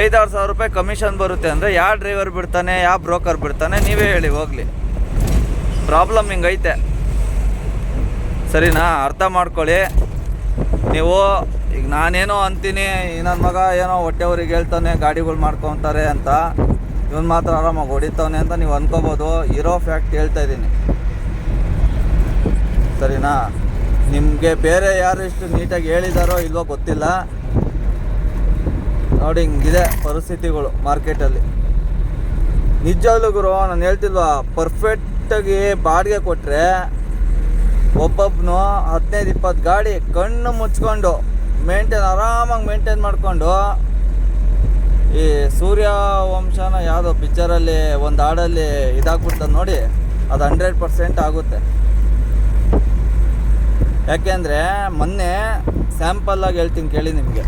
ಐದಾರು ಸಾವಿರ ರೂಪಾಯಿ ಕಮಿಷನ್ ಬರುತ್ತೆ ಅಂದರೆ ಯಾವ ಡ್ರೈವರ್ ಬಿಡ್ತಾನೆ ಯಾವ ಬ್ರೋಕರ್ ಬಿಡ್ತಾನೆ, ನೀವೇ ಹೇಳಿ, ಹೋಗಲಿ. ಪ್ರಾಬ್ಲಮ್ ಹಿಂಗೈತೆ. ಸರಿನಾ, ಅರ್ಥ ಮಾಡ್ಕೊಳ್ಳಿ. ನೀವು, ಈಗ ನಾನೇನೋ ಅಂತೀನಿ ನನ್ನ ಮಗ ಏನೋ ಹೊಟ್ಟೆವ್ರಿಗೆ ಹೇಳ್ತಾನೆ, ಗಾಡಿಗಳು ಮಾಡ್ಕೊತಾರೆ ಅಂತ. ಇವನು ಮಾತ್ರ ಆರಾಮಾಗಿ ಹೊಡಿತಾನೆ ಅಂತ ನೀವು ಅಂದ್ಕೋಬೋದು ಇರೋ ಫ್ಯಾಕ್ಟ್ ಹೇಳ್ತಾ ಇದ್ದೀನಿ. ಸರಿನಾ? ನಿಮಗೆ ಬೇರೆ ಯಾರು ಇಷ್ಟು ನೀಟಾಗಿ ಹೇಳಿದಾರೋ ಇಲ್ವೋ ಗೊತ್ತಿಲ್ಲ. ನೋಡಿ, ಹಿಂಗಿದೆ ಪರಿಸ್ಥಿತಿಗಳು ಮಾರ್ಕೆಟಲ್ಲಿ. ನಿಜವಾಗ್ಲೂ ಗುರು, ನಾನು ಹೇಳ್ತಿಲ್ವಾ ಪರ್ಫೆಕ್ಟಾಗಿ ಬಾಡಿಗೆ ಕೊಟ್ಟರೆ ಒಬ್ಬೊಬ್ಬನು ಹದಿನೈದು, ಇಪ್ಪತ್ತು ಗಾಡಿ ಕಣ್ಣು ಮುಚ್ಕೊಂಡು ಮೇಂಟೈನ್ ಆರಾಮಾಗಿ ಮೇಂಟೈನ್ ಮಾಡಿಕೊಂಡು ಈ ಸೂರ್ಯ ವಂಶನ ಯಾವುದೋ ಪಿಕ್ಚರಲ್ಲಿ ಒಂದು ಹಾಡಲ್ಲಿ ಇದಾಗ್ಬಿಡ್ತದೆ ನೋಡಿ. ಅದು ಹಂಡ್ರೆಡ್ ಪರ್ಸೆಂಟ್ ಆಗುತ್ತೆ. ಯಾಕೆಂದರೆ ಮೊನ್ನೆ ಸ್ಯಾಂಪಲ್ಲಾಗಿ ಹೇಳ್ತೀನಿ ಕೇಳಿ ನಿಮಗೆ.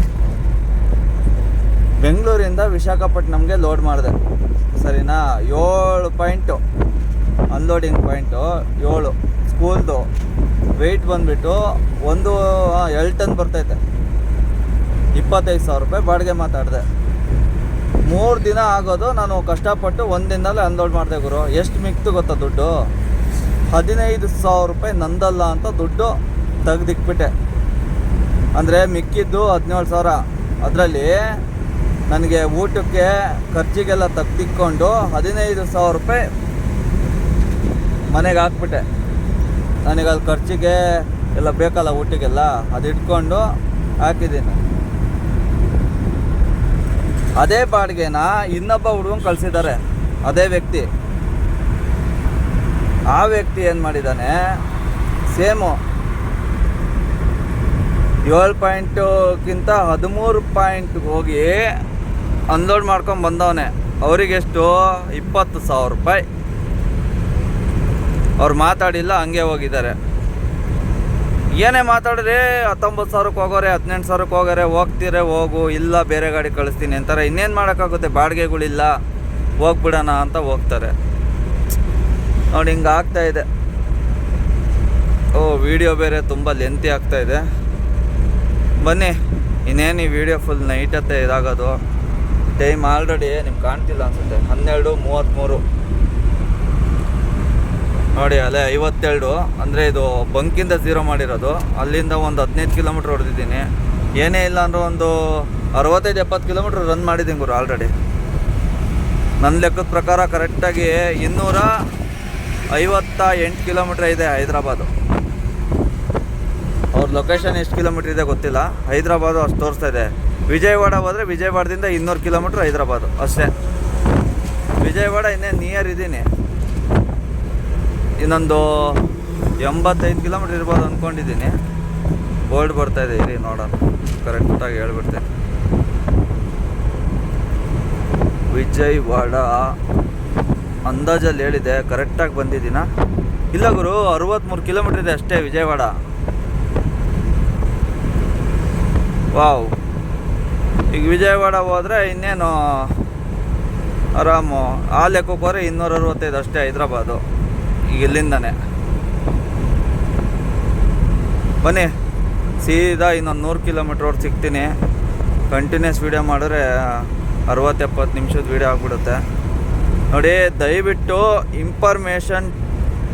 ಬೆಂಗಳೂರಿಂದ ವಿಶಾಖಪಟ್ಟಣಂಗೆ ಲೋಡ್ ಮಾಡಿದೆ. ಸರಿನಾ? ಏಳು ಪಾಯಿಂಟು ಅನ್ಲೋಡಿಂಗ್ ಪಾಯಿಂಟು ಏಳು. ಸ್ಕೂಲ್ದು ವೆಯ್ಟ್ ಬಂದುಬಿಟ್ಟು ಒಂದು ಎರಡು ಟನ್ ಬರ್ತೈತೆ. ಇಪ್ಪತ್ತೈದು ಸಾವಿರ ರೂಪಾಯಿ ಬಾಡಿಗೆ ಮಾತಾಡಿದೆ. ಮೂರು ದಿನ ಆಗೋದು ನಾನು ಕಷ್ಟಪಟ್ಟು ಒಂದು ದಿನದಲ್ಲೇ ಅನ್ಲೋಡ್ ಮಾಡಿದೆ ಗುರು. ಎಷ್ಟು ಮಿಕ್ತು ಗೊತ್ತಾ ದುಡ್ಡು? ಹದಿನೈದು ಸಾವಿರ ರೂಪಾಯಿ ನಂದಲ್ಲ ಅಂತ ದುಡ್ಡು ತೆಗ್ದಿಕ್ಬಿಟ್ಟೆ ಅಂದರೆ ಮಿಕ್ಕಿದ್ದು ಹದಿನೇಳು ಸಾವಿರ. ಅದರಲ್ಲಿ ನನಗೆ ಊಟಕ್ಕೆ ಖರ್ಚಿಗೆಲ್ಲ ತೆಗ್ದಿಕ್ಕೊಂಡು ಹದಿನೈದು ಸಾವಿರ ರೂಪಾಯಿ ಮನೆಗೆ ಹಾಕ್ಬಿಟ್ಟೆ. ನನಗೆ ಅದು ಖರ್ಚಿಗೆ ಎಲ್ಲ ಬೇಕಲ್ಲ ಊಟಕ್ಕೆಲ್ಲ ಅದು ಇಟ್ಕೊಂಡು ಹಾಕಿದ್ದೀನಿ. ಅದೇ ಬಾಡಿಗೆನ ಇನ್ನೊಬ್ಬ ಹುಡುಗನ್ ಕಳಿಸಿದ್ದಾರೆ, ಅದೇ ವ್ಯಕ್ತಿ. ಆ ವ್ಯಕ್ತಿ ಏನು ಮಾಡಿದ್ದಾನೆ, ಸೇಮು ಏಳು ಪಾಯಿಂಟುಕ್ಕಿಂತ ಹದಿಮೂರು ಪಾಯಿಂಟ್ಗೆ ಹೋಗಿ ಅನ್ಲೋಡ್ ಮಾಡ್ಕೊಂಡು ಬಂದವನೆ. ಅವರಿಗೆಷ್ಟು? ಇಪ್ಪತ್ತು ಸಾವಿರ ರೂಪಾಯಿ. ಅವ್ರು ಮಾತಾಡಿಲ್ಲ, ಹಂಗೆ ಹೋಗಿದ್ದಾರೆ. ಏನೇ ಮಾತಾಡಿದ್ರೆ ಹತ್ತೊಂಬತ್ತು ಸಾವಿರಕ್ಕೆ ಹೋಗೋರೆ, ಹದಿನೆಂಟು ಸಾವಿರಕ್ಕೆ ಹೋಗೋರೆ, ಹೋಗ್ತೀರೆ, ಹೋಗು, ಇಲ್ಲ, ಬೇರೆ ಗಾಡಿ ಕಳಿಸ್ತೀನಿ ಅಂತಾರೆ. ಇನ್ನೇನು ಮಾಡೋಕ್ಕಾಗುತ್ತೆ? ಬಾಡಿಗೆಗಳಿಲ್ಲ, ಹೋಗ್ಬಿಡೋಣ ಅಂತ ಹೋಗ್ತಾರೆ. ನೋಡಿ, ಹಿಂಗೆ ಆಗ್ತಾಯಿದೆ ಓ, ವಿಡಿಯೋ ಬೇರೆ ತುಂಬ ಲೆಂತಿ ಆಗ್ತಾ ಇದೆ. ಬನ್ನಿ, ಇನ್ನೇನು ಈ ವಿಡಿಯೋ ಫುಲ್ ನೈಟತ್ತೆ ಇದಾಗೋದು. ಟೈಮ್ ಆಲ್ರೆಡಿ ನಿಮ್ಗೆ ಕಾಣ್ತಿಲ್ಲ ಅನ್ಸುತ್ತೆ. ಹನ್ನೆರಡು ಮೂವತ್ತ್ಮೂರು. ನೋಡಿ ಅಲ್ಲೇ ಐವತ್ತೆರಡು. ಅಂದರೆ ಇದು ಬಂಕಿಂದ ಝೀರೋ ಮಾಡಿರೋದು. ಅಲ್ಲಿಂದ ಒಂದು ಹದಿನೈದು ಕಿಲೋಮೀಟ್ರ್ ಹೊಡೆದಿದ್ದೀನಿ. ಏನೇ ಇಲ್ಲ ಅಂದ್ರೆ ಒಂದು ಅರವತ್ತೈದು, ಎಪ್ಪತ್ತು ಕಿಲೋಮೀಟ್ರ್ ರನ್ ಮಾಡಿದ್ದೀನಿ ಗುರು ಆಲ್ರೆಡಿ ನನ್ನ ಲೆಕ್ಕದ ಪ್ರಕಾರ ಕರೆಕ್ಟಾಗಿ ಇನ್ನೂರ ಐವತ್ತ ಎಂಟು ಕಿಲೋಮೀಟ್ರ್ ಇದೆ ಹೈದ್ರಾಬಾದು. ಅವ್ರ ಲೊಕೇಶನ್ ಎಷ್ಟು ಕಿಲೋಮೀಟ್ರ್ ಇದೆ ಗೊತ್ತಿಲ್ಲ. ಹೈದ್ರಾಬಾದು ಅಷ್ಟು ತೋರಿಸ್ತಾ ಇದೆ. ವಿಜಯವಾಡ ಹೋದರೆ ವಿಜಯವಾಡದಿಂದ ಇನ್ನೂರು ಕಿಲೋಮೀಟ್ರ್ ಹೈದ್ರಾಬಾದು. ಅಷ್ಟೇ. ವಿಜಯವಾಡ ಇನ್ನೇ ನಿಯರ್ ಇದ್ದೀನಿ. ಇನ್ನೊಂದು ಎಂಬತ್ತೈದು ಕಿಲೋಮೀಟ್ರ್ ಇರ್ಬೋದು ಅಂದ್ಕೊಂಡಿದ್ದೀನಿ ಬೋರ್ಡ್ ಬರ್ತಾ ಇದೆ, ಇರಿ ನೋಡೋಣ. ಕರೆಕ್ಟಾಗಿ ಹೇಳ್ಬಿಡ್ತೇನೆ. ವಿಜಯವಾಡ ಅಂದಾಜಲ್ಲಿ ಹೇಳಿದೆ ಕರೆಕ್ಟಾಗಿ ಬಂದಿದ್ದೀನ? ಇಲ್ಲ ಗುರು ಅರವತ್ತ್ಮೂರು ಕಿಲೋಮೀಟ್ರ್ ಇದೆ ಅಷ್ಟೇ ವಿಜಯವಾಡ. ವಾವ್. ಈಗ ವಿಜಯವಾಡ ಹೋದರೆ ಇನ್ನೇನು, ಆರಾಮು. ಆ ಲೆಕ್ಕಕ್ಕೆ ಹೋದ್ರೆ ಇನ್ನೂರ ಅರವತ್ತೈದು ಅಷ್ಟೇ ಹೈದ್ರಾಬಾದು. ಈಗ ಇಲ್ಲಿಂದಾನೆ. ಬನ್ನಿ, ಸೀದಾ ಇನ್ನೊಂದು ನೂರು ಕಿಲೋಮೀಟ್ರ್ ಅವ್ರು ಸಿಗ್ತೀನಿ. ಕಂಟಿನ್ಯೂಸ್ ವೀಡಿಯೋ ಮಾಡಿದ್ರೆ, ಅರವತ್ತೆಪ್ಪತ್ತು ನಿಮಿಷದ ವೀಡಿಯೋ ಆಗ್ಬಿಡುತ್ತೆ. ನೋಡಿ, ದಯವಿಟ್ಟು ಇನ್ಫಾರ್ಮೇಷನ್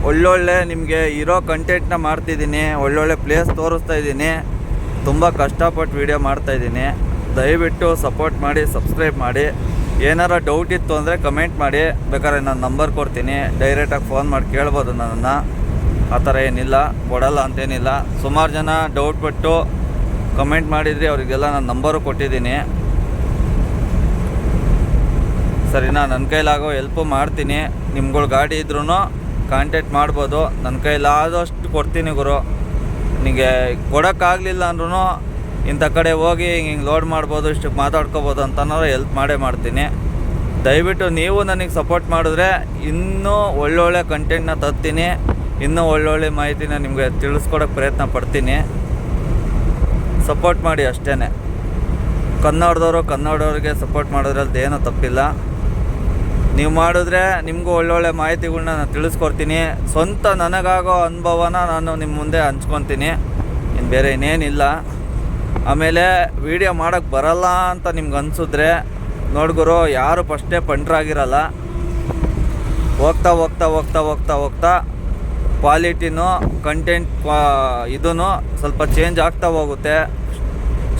ಒಳ್ಳೊಳ್ಳೆ ನಿಮಗೆ ಇರೋ ಕಂಟೆಂಟ್ನ ಮಾಡ್ತಿದ್ದೀನಿ. ಒಳ್ಳೊಳ್ಳೆ ಪ್ಲೇಸ್ ತೋರಿಸ್ತಾ ಇದ್ದೀನಿ. ತುಂಬ ಕಷ್ಟಪಟ್ಟು ವೀಡಿಯೋ ಮಾಡ್ತಾಯಿದ್ದೀನಿ ದಯವಿಟ್ಟು ಸಪೋರ್ಟ್ ಮಾಡಿ ಸಬ್ಸ್ಕ್ರೈಬ್ ಮಾಡಿ. ಏನಾರ ಡೌಟ್ ಇತ್ತು ಅಂದರೆ ಕಮೆಂಟ್ ಮಾಡಿ. ಬೇಕಾದ್ರೆ ನಾನು ನಂಬರ್ ಕೊಡ್ತೀನಿ. ಡೈರೆಕ್ಟಾಗಿ ಫೋನ್ ಮಾಡಿ ಕೇಳ್ಬೋದು ನನ್ನನ್ನು. ಆ ಥರ ಏನಿಲ್ಲ. ಕೊಡಲ್ಲ ಅಂತೇನಿಲ್ಲ. ಸುಮಾರು ಜನ ಡೌಟ್ ಪಟ್ಟು ಕಮೆಂಟ್ ಮಾಡಿದ್ರಿ ಅವರಿಗೆಲ್ಲ ನಾನು ನಂಬರು ಕೊಟ್ಟಿದ್ದೀನಿ. ಸರಿ ನಾನು ನನ್ನ ಕೈಲಾಗೋ ಹೆಲ್ಪು ಮಾಡ್ತೀನಿ. ನಿಮ್ಗಳು ಗಾಡಿ ಇದ್ರೂ ಕಾಂಟ್ಯಾಕ್ಟ್ ಮಾಡ್ಬೋದು. ನನ್ನ ಕೈಲಾದಷ್ಟು ಕೊಡ್ತೀನಿ ಗುರು. ನಿಮಗೆ ಕೊಡೋಕ್ಕಾಗಲಿಲ್ಲ ಅಂದ್ರೂ ಇಂಥ ಕಡೆ ಹೋಗಿ ಹಿಂಗೆ ಹಿಂಗೆ ಲೋಡ್ ಮಾಡ್ಬೋದು ಇಷ್ಟಕ್ಕೆ ಮಾತಾಡ್ಕೋಬೋದು ಅಂತನೋ ಹೆಲ್ಪ್ ಮಾಡೇ ಮಾಡ್ತೀನಿ. ದಯವಿಟ್ಟು ನೀವು ನನಗೆ ಸಪೋರ್ಟ್ ಮಾಡಿದ್ರೆ ಇನ್ನೂ ಒಳ್ಳೊಳ್ಳೆ ಕಂಟೆಂಟ್ನ ತರ್ತೀನಿ. ಇನ್ನೂ ಒಳ್ಳೊಳ್ಳೆ ಮಾಹಿತಿನ ನಿಮಗೆ ತಿಳಿಸ್ಕೊಡೋಕ್ಕೆ ಪ್ರಯತ್ನ ಪಡ್ತೀನಿ. ಸಪೋರ್ಟ್ ಮಾಡಿ ಅಷ್ಟೇ ಕನ್ನಡದವರು ಕನ್ನಡವ್ರಿಗೆ ಸಪೋರ್ಟ್ ಮಾಡೋದ್ರಲ್ಲಿ ಏನೂ ತಪ್ಪಿಲ್ಲ. ನೀವು ಮಾಡಿದ್ರೆ ನಿಮಗೂ ಒಳ್ಳೊಳ್ಳೆ ಮಾಹಿತಿಗಳನ್ನ ನಾನು ತಿಳಿಸ್ಕೊಡ್ತೀನಿ. ಸ್ವಂತ ನನಗಾಗೋ ಅನುಭವನ ನಾನು ನಿಮ್ಮ ಮುಂದೆ ಹಂಚ್ಕೊತೀನಿ. ಇನ್ನು ಬೇರೆ ಇನ್ನೇನಿಲ್ಲ. ಆಮೇಲೆ ವಿಡಿಯೋ ಮಾಡೋಕ್ಕೆ ಬರಲ್ಲ ಅಂತ ನಿಮ್ಗೆ ಅನಿಸಿದ್ರೆ ನೋಡ್ಗುರು ಯಾರು ಫಸ್ಟೇ ಪಂಟ್ರಾಗಿರಲ್ಲ ಹೋಗ್ತಾ ಹೋಗ್ತಾ ಹೋಗ್ತಾ ಹೋಗ್ತಾ ಹೋಗ್ತಾ ಕ್ವಾಲಿಟಿನೂ ಕಂಟೆಂಟ್ ಕ್ವಾ ಇದೂ ಸ್ವಲ್ಪ ಚೇಂಜ್ ಆಗ್ತಾ ಹೋಗುತ್ತೆ.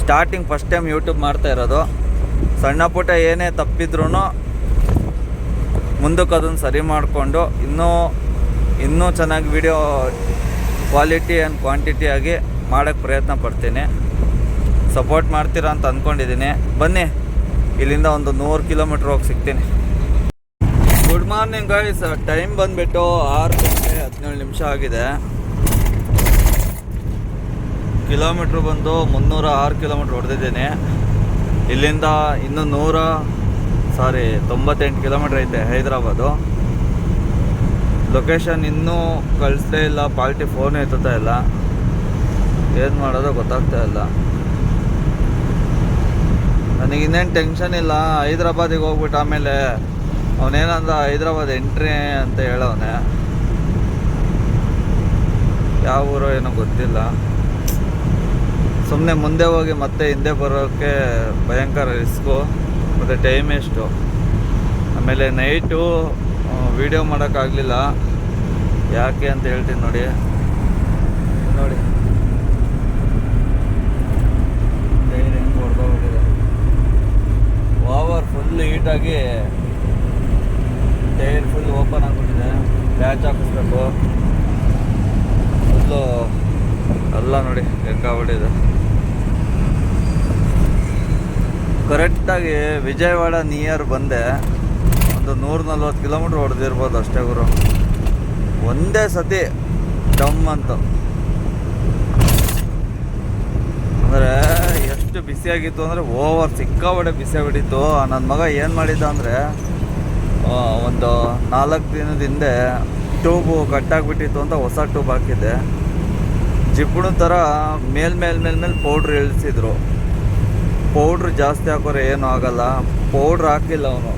ಸ್ಟಾರ್ಟಿಂಗ್ ಫಸ್ಟ್ ಟೈಮ್ ಯೂಟ್ಯೂಬ್ ಮಾಡ್ತಾ ಇರೋದು. ಸಣ್ಣ ಪುಟ್ಟ ಏನೇ ತಪ್ಪಿದ್ರೂ ಮುಂದಕ್ಕೆ ಅದನ್ನು ಸರಿ ಮಾಡಿಕೊಂಡು, ಇನ್ನೂ ಇನ್ನೂ ಚೆನ್ನಾಗಿ ವಿಡಿಯೋ ಕ್ವಾಲಿಟಿ ಆ್ಯಂಡ್ ಕ್ವಾಂಟಿಟಿ ಆಗಿ ಮಾಡೋಕ್ಕೆ ಪ್ರಯತ್ನ ಪಡ್ತೀನಿ. ಸಪೋರ್ಟ್ ಮಾಡ್ತೀರಾ ಅಂತ ಅಂದ್ಕೊಂಡಿದ್ದೀನಿ ಬನ್ನಿ, ಇಲ್ಲಿಂದ ಒಂದು ನೂರು ಕಿಲೋಮೀಟ್ರ್ ಹೋಗಿ ಸಿಗ್ತೀನಿ. ಗುಡ್ ಮಾರ್ನಿಂಗ್ ಗಾಯ್ಸ್ ಟೈಮ್ ಬಂದುಬಿಟ್ಟು ಆರು ಗಂಟೆ ಹದಿನೇಳು ನಿಮಿಷ ಆಗಿದೆ. ಕಿಲೋಮೀಟ್ರ್ ಬಂದು ಮುನ್ನೂರ ಆರು ಕಿಲೋಮೀಟ್ರ್ ಹೊಡೆದಿದ್ದೀನಿ. ಇಲ್ಲಿಂದ ಇನ್ನೂ ನೂರ, ಸಾರಿ, ತೊಂಬತ್ತೆಂಟು ಕಿಲೋಮೀಟ್ರ್ ಐತೆ ಹೈದ್ರಾಬಾದು. ಲೊಕೇಶನ್ ಇನ್ನೂ ಕಳಿಸ್ಲೇ ಇಲ್ಲ, ಪಾಲ್ಟಿ ಫೋನ್ ಎತ್ತುತ್ತಾ ಇಲ್ಲ. ಏನು ಮಾಡೋದೋ ಗೊತ್ತಾಗ್ತಾ ಇಲ್ಲ. ನನಗೆ ಇನ್ನೇನು ಟೆನ್ಷನ್ ಇಲ್ಲ, ಹೈದ್ರಾಬಾದಿಗೆ ಹೋಗ್ಬಿಟ್ಟು ಆಮೇಲೆ ಅವನೇನಂದ ಹೈದ್ರಾಬಾದ್ ಎಂಟ್ರಿ ಅಂತ ಹೇಳವನೆ. ಯಾವ ಊರೋ ಏನೋ ಗೊತ್ತಿಲ್ಲ. ಸುಮ್ಮನೆ ಮುಂದೆ ಹೋಗಿ ಮತ್ತೆ ಹಿಂದೆ ಬರೋಕ್ಕೆ ಭಯಂಕರ ರಿಸ್ಕು ಮತ್ತು ಟೈಮ್ ಎಷ್ಟು. ಆಮೇಲೆ ನೈಟು ವಿಡಿಯೋ ಮಾಡೋಕ್ಕಾಗಲಿಲ್ಲ ಯಾಕೆ ಅಂತ ಹೇಳ್ತೀನಿ ನೋಡಿ. ನೋಡಿ ಟೈರ್ ಹೆಂಗೆ ಹೊಡೆದೋಗಿದೆ ಹೀಟಾಗಿ ಟೈರ್ ಫುಲ್ ಓಪನ್ ಆಗಿಬಿಟ್ಟಿದೆ. ಪ್ಯಾಚ್ ಹಾಕಿಸ್ಬೇಕು. ಫುಲ್ಲು ಎಲ್ಲ ನೋಡಿ ಹೆಂಗಾಗ್ಬಿಟ್ಟಿದೆ ಕರೆಕ್ಟಾಗಿ ವಿಜಯವಾಡ ನಿಯರ್ ಬಂದೆ. ಒಂದು ನೂರ ನಲ್ವತ್ತು ಕಿಲೋಮೀಟ್ರ್ ಹೊಡೆದಿರ್ಬೋದು ಅಷ್ಟೇ ಗುರು. ಒಂದೇ ಸತಿ ಡಮ್ ಅಂತ. ಅಂದರೆ ಎಷ್ಟು ಬಿಸಿಯಾಗಿತ್ತು ಅಂದರೆ ಓವರ್ ಸಿಕ್ಕಾಬಡೆ ಬಿಸಿಯಾಗಿಬಿಟ್ಟಿತ್ತು ನನ್ನ ಮಗ ಏನು ಮಾಡಿದ್ದ ಅಂದರೆ ಒಂದು ನಾಲ್ಕು ದಿನದ ಹಿಂದೆ ಟ್ಯೂಬು ಕಟ್ಟಾಗಿಬಿಟ್ಟಿತ್ತು ಅಂತ ಹೊಸ ಟ್ಯೂಬ್ ಹಾಕಿದ್ದೆ. ಜಿಪ್ಪುಣ ಥರ ಮೇಲ್ ಮೇಲ್ ಮೇಲ್ ಮೇಲೆ ಪೌಡ್ರ್ ಇಳಿಸಿದ್ರು. ಪೌಡ್ರ್ ಜಾಸ್ತಿ ಹಾಕೋರೆ ಏನೂ ಆಗಲ್ಲ. ಪೌಡ್ರ್ ಹಾಕಿಲ್ಲ ಅವನು.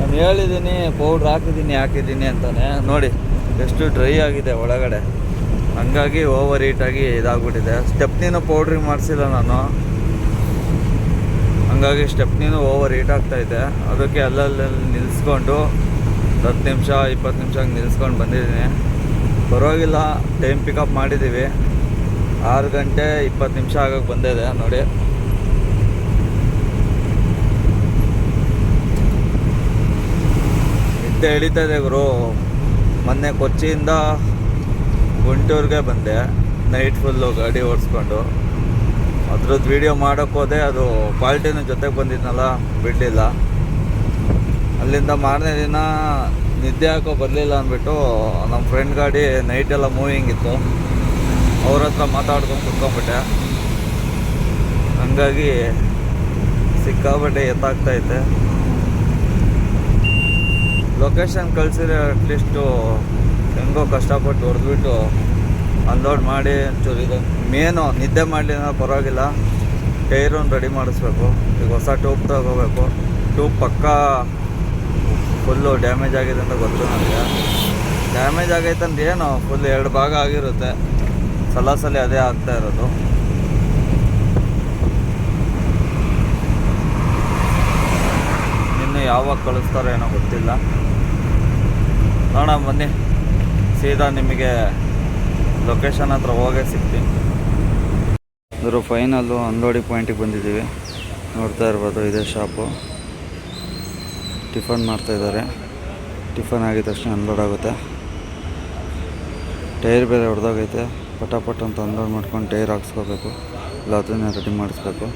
ನಾನು ಹೇಳಿದ್ದೀನಿ ಪೌಡ್ರ್ ಹಾಕಿದ್ದೀನಿ ಹಾಕಿದ್ದೀನಿ ಅಂತಾನೆ. ನೋಡಿ, ಎಷ್ಟು ಡ್ರೈ ಆಗಿದೆ ಒಳಗಡೆ. ಹಂಗಾಗಿ ಓವರ್ ಹೀಟಾಗಿ ಇದಾಗ್ಬಿಟ್ಟಿದೆ. ಸ್ಟೆಪ್ನಿನೂ ಪೌಡ್ರಿಗೆ ಮಾಡಿಸಿಲ್ಲ ನಾನು. ಹಂಗಾಗಿ ಸ್ಟೆಪ್ನಿನೂ ಓವರ್ ಹೀಟ್ ಇದೆ. ಅದಕ್ಕೆ ಅಲ್ಲಲ್ಲಿ ನಿಲ್ಲಿಸ್ಕೊಂಡು ಹತ್ತು ನಿಮಿಷ, ಇಪ್ಪತ್ತು ನಿಮಿಷ ನಿಲ್ಲಿಸ್ಕೊಂಡು ಬಂದಿದ್ದೀನಿ. ಪರವಾಗಿಲ್ಲ, ಟೈಮ್ ಪಿಕಪ್ ಮಾಡಿದ್ದೀವಿ. ಆರು ಗಂಟೆ ಇಪ್ಪತ್ತು ನಿಮಿಷ ಆಗೋಕ್ಕೆ ಬಂದಿದೆ ನೋಡಿ. ನಿದ್ದೆ ಎಳಿತಾ ಇದೆ ಗುರು. ಮೊನ್ನೆ ಕೊಚ್ಚಿಯಿಂದ ಗುಂಟೂರಿಗೆ ಬಂದೆ. ನೈಟ್ ಫುಲ್ಲು ಗಾಡಿ ಓಡಿಸ್ಕೊಂಡು. ಅದ್ರದ್ದು ವೀಡಿಯೋ ಮಾಡೋಕ್ಕೋದೆ ಅದು ಕ್ವಾಲಿಟಿನೂ ಜೊತೆಗೆ ಬಂದಿದ್ನಲ್ಲ, ಬಿಡಲಿಲ್ಲ. ಅಲ್ಲಿಂದ ಮಾರನೇ ದಿನ ನಿದ್ದೆ ಹಾಕೋ ಬರಲಿಲ್ಲ ಅಂದ್ಬಿಟ್ಟು ನಮ್ಮ ಫ್ರೆಂಡ್ ಗಾಡಿ ನೈಟೆಲ್ಲ ಮೂವಿಂಗ್ ಇತ್ತು. ಅವ್ರ ಹತ್ರ ಮಾತಾಡ್ಕೊಂಡು ಕುತ್ಕೊಂಡ್ಬಿಟ್ಟೆ. ಹಂಗಾಗಿ ಸಿಕ್ಕಾಬಟ್ಟೆ ಎತ್ತಾಗ್ತೈತೆ ಲೊಕೇಶನ್ ಕಳಿಸಿದ್ರೆ ಅಟ್ಲೀಸ್ಟು ಹೆಂಗೋ ಕಷ್ಟಪಟ್ಟು ಹೊಡೆದ್ಬಿಟ್ಟು ಅನ್ಲೋಡ್ ಮಾಡಿ ಒಂಚೂರು ಇದು ಮೇನು ನಿದ್ದೆ ಮಾಡಲಿಲ್ಲ ಪರವಾಗಿಲ್ಲ. ಟೈರನ್ನು ರೆಡಿ ಮಾಡಿಸ್ಬೇಕು. ಈಗ ಹೊಸ ಟ್ಯೂಬ್ ತಗೋಬೇಕು. ಟ್ಯೂಬ್ ಪಕ್ಕ ಫುಲ್ಲು ಡ್ಯಾಮೇಜ್ ಆಗಿದೆ ಅಂತ ಗೊತ್ತು ನನಗೆ. ಡ್ಯಾಮೇಜ್ ಆಗೈತೆ ಅಂದ್ರೆ ಏನು? ಫುಲ್ ಎರಡು ಭಾಗ ಆಗಿರುತ್ತೆ. ಸಲ ಸಲ ಅದೇ ಆಗ್ತಾ ಇರೋದು. ಇನ್ನು ಯಾವಾಗ ಕಳಿಸ್ತಾರೋ ಏನೋ ಗೊತ್ತಿಲ್ಲ. ನೋಡೋಣ ಬನ್ನಿ. ಸೀದಾ ನಿಮಗೆ ಲೊಕೇಶನ್ ಹತ್ರ ಹೋಗೇ ಸಿಗ್ತೀನಿ. ಇದ್ರ ಫೈನಲ್ಲು ಅಂದೋಡಿ ಪಾಯಿಂಟಿಗೆ ಬಂದಿದ್ದೀವಿ. ನೋಡ್ತಾ ಇರ್ಬೋದು, ಇದೇ ಶಾಪು ಟಿಫನ್ ಮಾಡ್ತಾಯಿದ್ದಾರೆ ಟಿಫನ್ ಆಗಿದ ತಕ್ಷಣ ಅನ್ಲೋಡ್ ಆಗುತ್ತೆ. ಟೈರ್ ಬೇರೆ ಹೊಡೆದೋಗೈತೆ. ಪಟಾಪಟ್ ಅಂತ ಅನ್ಲೋಡ್ ಮಾಡ್ಕೊಂಡು ಟೈರ್ ಹಾಕ್ಸ್ಕೋಬೇಕು. ಇಲ್ಲ ಅದನ್ನೇ ರೆಡಿ ಮಾಡಿಸ್ಬೇಕು.